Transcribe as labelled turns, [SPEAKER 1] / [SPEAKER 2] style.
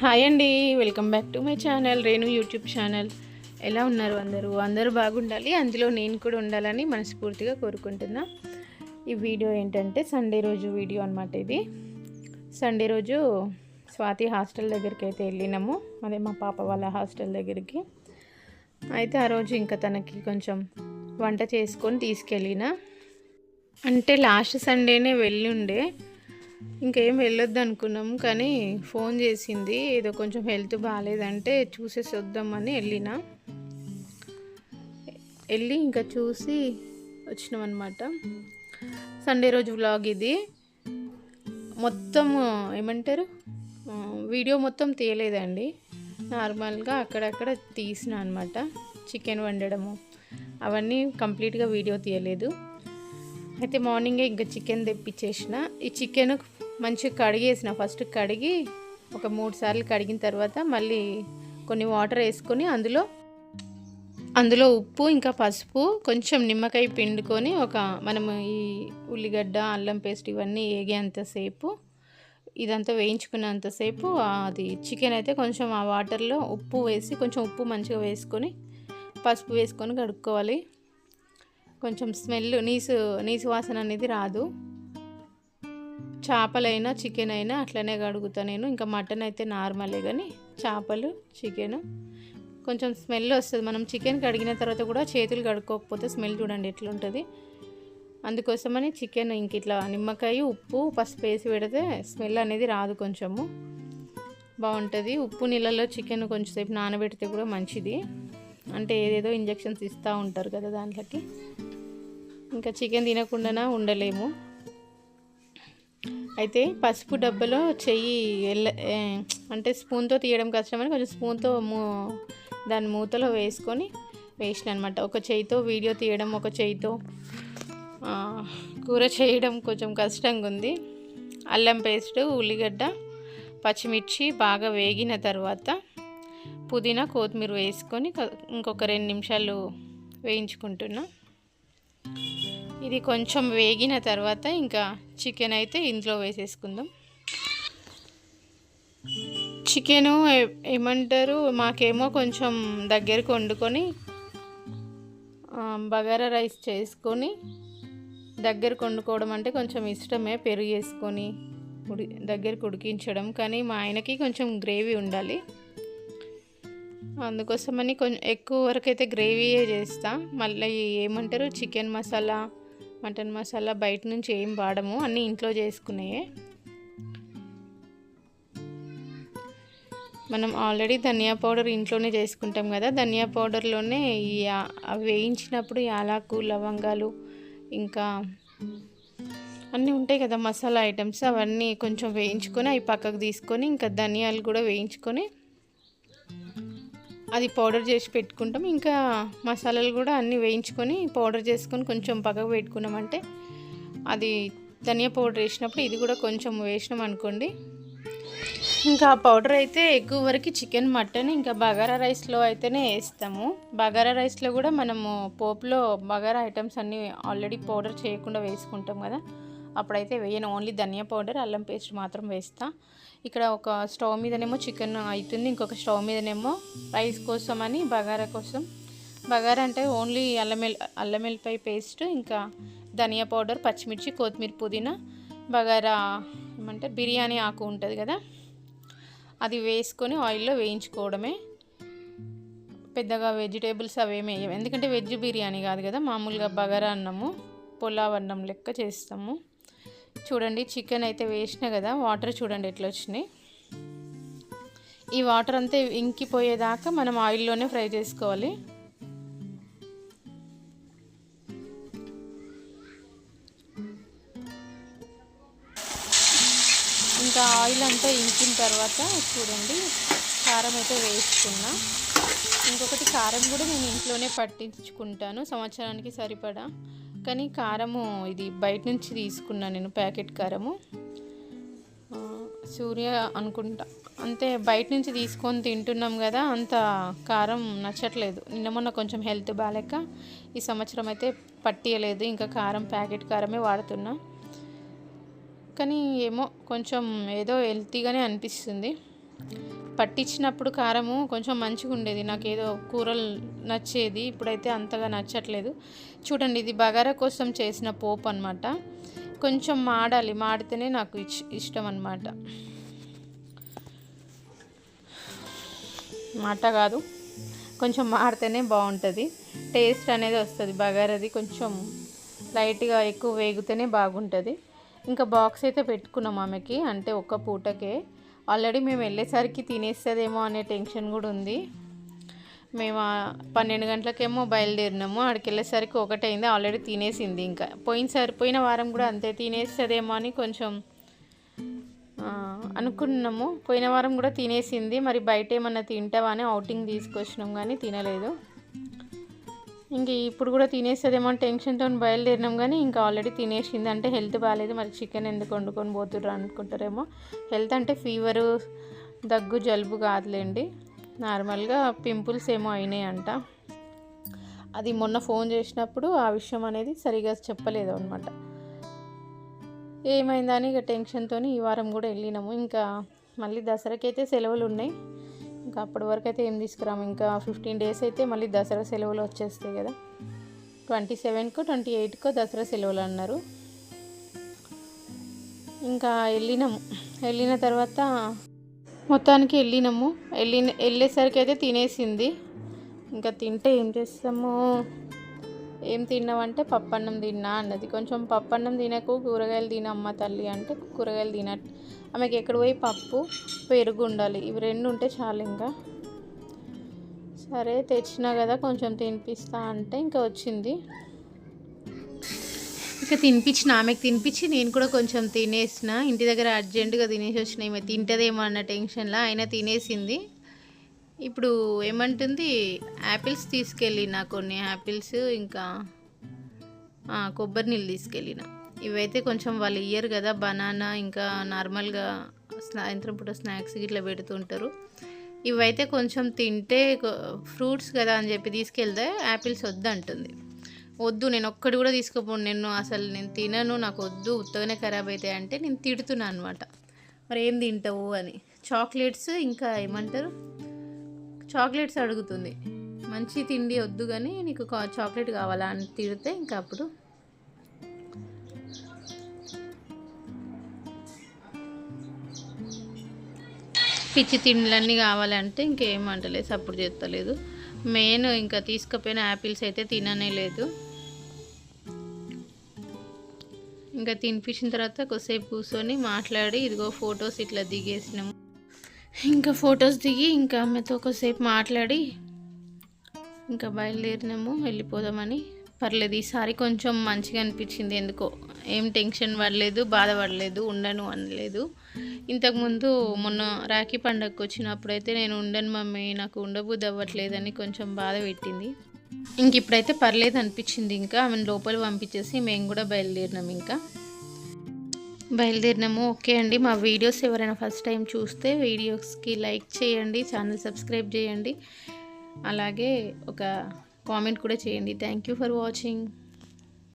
[SPEAKER 1] Hi అండి welcome back to my channel Renu YouTube channel. ఎలా ఉన్నారు అందరూ? అందరూ బాగుండాలి అందులో నేను కూడా ఉండాలని మనస్ఫూర్తిగా కోరుకుంటున్నా. ఈ వీడియో ఏంటంటే సండే రోజు వీడియో అనమాట ఇది. సండే రోజు స్వాతి హాస్టల్ దగ్గరికి అయితే వెళ్ళినాము అదే మా పాప వాళ్ళ హాస్టల్ దగ్గరికి. అయితే ఆ రోజు ఇంకా తనకి కొంచెం వంట చేసుకొని తీసుకెళ్ళిన. అంటే లాస్ట్ సండేనే వెళ్ళి ఉండే ఇంకేం వెళ్ళొద్దు అనుకున్నాం కానీ ఫోన్ చేసింది ఏదో కొంచెం హెల్త్ బాగాలేదంటే చూసేసి వద్దామని వెళ్ళిన. వెళ్ళి ఇంకా చూసి వచ్చినాం అనమాట సండే రోజు వ్లాగ్ ఇది. మొత్తం ఏమంటారు? వీడియో మొత్తం తీయలేదండి. నార్మల్గా అక్కడక్కడ తీసిన అనమాట చికెన్ వండడము. అవన్నీ కంప్లీట్గా వీడియో తీయలేదు. అయితే మార్నింగే ఇంకా చికెన్ తెప్పించేసిన. ఈ చికెన్ మంచిగా కడిగేసిన. ఫస్ట్ కడిగి ఒక మూడు సార్లు కడిగిన తర్వాత మళ్ళీ కొన్ని వాటర్ వేసుకొని అందులో అందులో ఉప్పు ఇంకా పసుపు కొంచెం నిమ్మకాయ పిండుకొని ఒక మనము ఈ ఉల్లిగడ్డ అల్లం పేస్ట్ ఇవన్నీ వేగేంతసేపు ఇదంతా వేయించుకున్నంతసేపు అది చికెన్ అయితే కొంచెం ఆ వాటర్లో ఉప్పు వేసి కొంచెం ఉప్పు మంచిగా వేసుకొని పసుపు వేసుకొని కడుక్కోవాలి. కొంచెం స్మెల్ నీసు నీసు వాసన అనేది రాదు. చేపలైనా చికెన్ అయినా అట్లనే కడుగుతా నేను. ఇంకా మటన్ అయితే నార్మలే కానీ చేపలు చికెన్ కొంచెం స్మెల్ వస్తుంది. మనం చికెన్ కడిగిన తర్వాత కూడా చేతులు కడుక్కోకపోతే స్మెల్ చూడండి ఎట్లుంటుంది. అందుకోసమని చికెన్ ఇంక ఇట్లా నిమ్మకాయ ఉప్పు పసుపు వేసి పెడితే స్మెల్ అనేది రాదు కొంచెము. బాగుంటుంది. ఉప్పు నీళ్ళలో చికెన్ కొంచెంసేపు నానబెడితే కూడా మంచిది. అంటే ఏదేదో ఇంజెక్షన్స్ ఇస్తూ ఉంటారు కదా దాంట్లోకి. ఇంకా చికెన్ తినకుండా ఉండలేము. అయితే పసుపు డబ్బాలో చెయ్యి ఎల్ల అంటే స్పూన్తో తీయడం కష్టమని కొంచెం స్పూన్తో మూ దాని మూతలో వేసుకొని వేసిన అనమాట ఒక చేయితో వీడియో తీయడం ఒక చేయితో కూర చేయడం కొంచెం కష్టంగా ఉంది. అల్లం పేస్ట్ ఉల్లిగడ్డ పచ్చిమిర్చి బాగా వేగిన తర్వాత పుదీనా కొత్తిమీర వేసుకొని ఇంకొక రెండు నిమిషాలు వేయించుకుంటున్నా. ఇది కొంచెం వేగిన తర్వాత ఇంకా చికెన్ అయితే ఇందులో వేసేసుకుందాం. చికెను ఏమంటారు? మాకేమో కొంచెం దగ్గరకు వండుకొని బగారా రైస్ చేసుకొని దగ్గరకు వండుకోవడం అంటే కొంచెం ఇష్టమే. పెరుగు వేసుకొని ఉడి దగ్గరకు ఉడికించడం. కానీ మా ఆయనకి కొంచెం గ్రేవీ ఉండాలి. అందుకోసమని కొంచెం ఎక్కువ వరకు అయితే గ్రేవీయే చేస్తా. మళ్ళీ ఏమంటారు? చికెన్ మసాలా మటన్ మసాలా బయట నుంచి ఏం వాడము అన్నీ ఇంట్లో చేసుకునేయే. మనం ఆల్రెడీ ధనియా పౌడర్ ఇంట్లోనే చేసుకుంటాం కదా ధనియా పౌడర్లోనే ఈ అవి వేయించినప్పుడు యాలకు లవంగాలు ఇంకా అన్నీ ఉంటాయి కదా మసాలా ఐటమ్స్ అవన్నీ కొంచెం వేయించుకొని అవి పక్కకు తీసుకొని ఇంకా ధనియాలు కూడా వేయించుకొని అది పౌడర్ చేసి పెట్టుకుంటాం. ఇంకా మసాలాలు కూడా అన్నీ వేయించుకొని పౌడర్ చేసుకొని కొంచెం పక్కకు పెట్టుకున్నామంటే అది ధనియా పౌడర్ వేసినప్పుడు ఇది కూడా కొంచెం వేసినాం అనుకోండి. ఇంకా ఆ పౌడర్ అయితే ఎక్కువ వరకు చికెన్ మటన్ ఇంకా బగారా రైస్లో అయితేనే వేస్తాము. బగారా రైస్లో కూడా మనము పోపులో బగారా ఐటమ్స్ అన్నీ ఆల్రెడీ పౌడర్ చేయకుండా వేసుకుంటాం కదా. అప్పుడైతే వేయను. ఓన్లీ ధనియా పౌడర్ అల్లం పేస్ట్ మాత్రం వేస్తా. ఇక్కడ ఒక స్టవ్ మీదనేమో చికెన్ అవుతుంది ఇంకొక స్టవ్ మీదనేమో రైస్ కోసం అని బగారా కోసం. బగారా అంటే ఓన్లీ అల్లం వెల్ అల్లం పేస్ట్ ఇంకా ధనియా పౌడర్ పచ్చిమిర్చి కొత్తిమీర పుదీనా బగారా ఏమంటే బిర్యానీ ఆకు ఉంటుంది కదా అది వేసుకొని ఆయిల్లో వేయించుకోవడమే. పెద్దగా వెజిటేబుల్స్ అవేమి వేయం ఎందుకంటే వెజ్ బిర్యానీ కాదు కదా మామూలుగా బగారా అన్నము పులావ్ అన్నం లెక్క చేస్తాము. చూడండి చికెన్ అయితే వేసిన కదా వాటర్ చూడండి ఎట్లా వచ్చినాయి ఈ వాటర్ అంతా ఇంకిపోయేదాకా మనం ఆయిల్లోనే ఫ్రై చేసుకోవాలి. ఇంకా ఆయిల్ అంతా ఇంకిన తర్వాత చూడండి కారం అయితే వేసుకున్నా. ఇంకొకటి కారం కూడా నేను ఇంట్లోనే పట్టించుకుంటాను సంవత్సరానికి సరిపడా. కానీ కారము ఇది బయట నుంచి తీసుకున్నా నేను ప్యాకెట్ కారము. సూర్య అనుకుంటా. అంతే బయట నుంచి తీసుకొని తింటున్నాం కదా అంత కారం నచ్చట్లేదు. నిన్న మొన్న కొంచెం హెల్త్ బాగాలేక ఈ సంవత్సరం అయితే పట్టియలేదు. ఇంకా కారం ప్యాకెట్ కారమే వాడుతున్నా. కానీ ఏమో కొంచెం ఏదో హెల్తీగానే అనిపిస్తుంది. పట్టించినప్పుడు కారము కొంచెం మంచిగా ఉండేది. నాకు ఏదో కూరలు నచ్చేది. ఇప్పుడైతే అంతగా నచ్చట్లేదు. చూడండి ఇది బగారా కోసం చేసిన పోపు అనమాట కొంచెం మాడాలి. మాడితేనే నాకు ఇష్టం అనమాట మాట కాదు. కొంచెం మాడితేనే బాగుంటుంది. టేస్ట్ అనేది వస్తుంది. బగారది కొంచెం లైట్గా ఎక్కువ వేగితేనే బాగుంటుంది. ఇంకా బాక్స్ అయితే పెట్టుకున్నాం ఆమెకి. అంటే ఒక్క పూటకే. ఆల్రెడీ మేము వెళ్ళేసరికి తినేస్తుందేమో అనే టెన్షన్ కూడా ఉంది. మేము పన్నెండు గంటలకేమో బయలుదేరినాము. అక్కడికి వెళ్ళేసరికి ఒకటైంది ఆల్రెడీ తినేసింది ఇంకా. పోయినసారి పోయిన వారం కూడా అంతే తినేస్తుందేమో అని కొంచెం అనుకున్నాము. పోయిన వారం కూడా తినేసింది. మరి బయట ఏమన్నా తింటావా అని అవుటింగ్ తీసుకొచ్చినాం కానీ తినలేదు. ఇంక ఇప్పుడు కూడా తినేస్తుందేమో అని టెన్షన్తో బయలుదేరినాం కానీ ఇంకా ఆల్రెడీ తినేసింది. అంటే హెల్త్ బాగాలేదు మరి చికెన్ ఎందుకు వండుకొని పోతుర్రు అనుకుంటారేమో. హెల్త్ అంటే ఫీవరు దగ్గు జలుబు కాదులేండి. నార్మల్గా పింపుల్స్ ఏమో అయినాయి అంట అది మొన్న ఫోన్ చేసినప్పుడు ఆ విషయం అనేది సరిగా చెప్పలేదు అనమాట ఏమైందని ఇక టెన్షన్తో ఈ వారం కూడా వెళ్ళినాము. ఇంకా మళ్ళీ దసరాకి అయితే సెలవులు ఉన్నాయి. ఇంకా అప్పటి వరకు అయితే ఏం తీసుకురాము. ఇంకా ఫిఫ్టీన్ డేస్ అయితే మళ్ళీ దసరా సెలవులు వచ్చేస్తాయి కదా. ట్వంటీ సెవెన్కో ట్వంటీ ఎయిట్కో దసరా సెలవులు అన్నారు. ఇంకా వెళ్ళినాము. వెళ్ళిన తర్వాత మొత్తానికి వెళ్ళినాము. వెళ్ళిన వెళ్ళేసరికి అయితే తినేసింది. ఇంకా తింటే ఏం చేస్తాము? ఏం తిన్నావంటే పప్పన్నం తిన్నా అన్నది. కొంచెం పప్పన్నం తినకు కూరగాయలు తినమ్మ తల్లి అంటే కూరగాయలు తిన ఆమెకి ఎక్కడ పోయి పప్పు పెరుగు ఉండాలి. ఇవి రెండు ఉంటే చాలు ఇంకా. సరే తెచ్చినా కదా కొంచెం తినిపిస్తా అంటే ఇంకా వచ్చింది. ఇక తినిపించిన ఆమెకు తినిపించి నేను కూడా కొంచెం తినేసిన. ఇంటి దగ్గర అర్జెంటుగా తినేసి వచ్చిన ఈమె తింటదేమో అన్న టెన్షన్లో అయినా తినేసింది. ఇప్పుడు ఏమంటుంది? యాపిల్స్ తీసుకెళ్ళిన కొన్ని యాపిల్స్ ఇంకా కొబ్బరి నీళ్ళు తీసుకెళ్ళిన. ఇవైతే కొంచెం వాళ్ళు ఇయ్యరు కదా బనానా ఇంకా నార్మల్గా సాయంత్రం పూట స్నాక్స్ ఇట్లా పెడుతుంటారు ఇవైతే కొంచెం తింటే ఫ్రూట్స్ కదా అని చెప్పి తీసుకెళ్తే యాపిల్స్ వద్దంటుంది. వద్దు నేను ఒక్కటి కూడా తీసుకోపోను. నేను అసలు నేను తినను నాకు వద్దు ఉత్తగానే ఖరాబ్ అవుతాయి అంటే నేను తిడుతున్నాను అనమాట మరి ఏం తింటావు అని. చాక్లెట్స్ ఇంకా ఏమంటారు? చాక్లెట్స్ అడుగుతుంది. మంచి తిండి వద్దు కానీ నీకు చాక్లెట్ కావాలా అని తిడితే ఇంకా అప్పుడు. పిచ్చి తిండ్లన్నీ కావాలంటే ఇంకేమంటలేదు సపోర్ట్ చేస్తలేదు మెయిన్ ఇంకా తీసుకుపోయిన యాపిల్స్ అయితే తిననే లేదు. ఇంకా తినిపించిన తర్వాత కొద్దిసేపు కూర్చొని మాట్లాడి ఇదిగో ఫొటోస్ ఇట్లా దిగేసినాము. ఇంకా ఫొటోస్ దిగి ఇంకా ఆమెతో ఒకసేపు మాట్లాడి ఇంకా బయలుదేరినాము వెళ్ళిపోదామని. పర్లేదు ఈసారి కొంచెం మంచిగా అనిపించింది ఎందుకో. ఏం టెన్షన్ పడలేదు బాధపడలేదు ఉండను అనలేదు. ఇంతకుముందు మొన్న రాఖీ పండగకు వచ్చినప్పుడైతే నేను ఉండను మమ్మీ నాకు ఉండబుద్ధి అవ్వట్లేదని కొంచెం బాధ పెట్టింది. ఇంక ఇప్పుడైతే పర్లేదు అనిపించింది ఇంకా. ఆమెను లోపల పంపించేసి మేము కూడా బయలుదేరినాం ఇంకా. బయలుదేరినాము. ఓకే అండి మా వీడియోస్ ఎవరైనా ఫస్ట్ టైం చూస్తే వీడియోస్కి లైక్ చేయండి ఛానల్ సబ్స్క్రైబ్ చేయండి. అలాగే ఒక కామెంట్ కూడా చేయండి. Thank you for watching.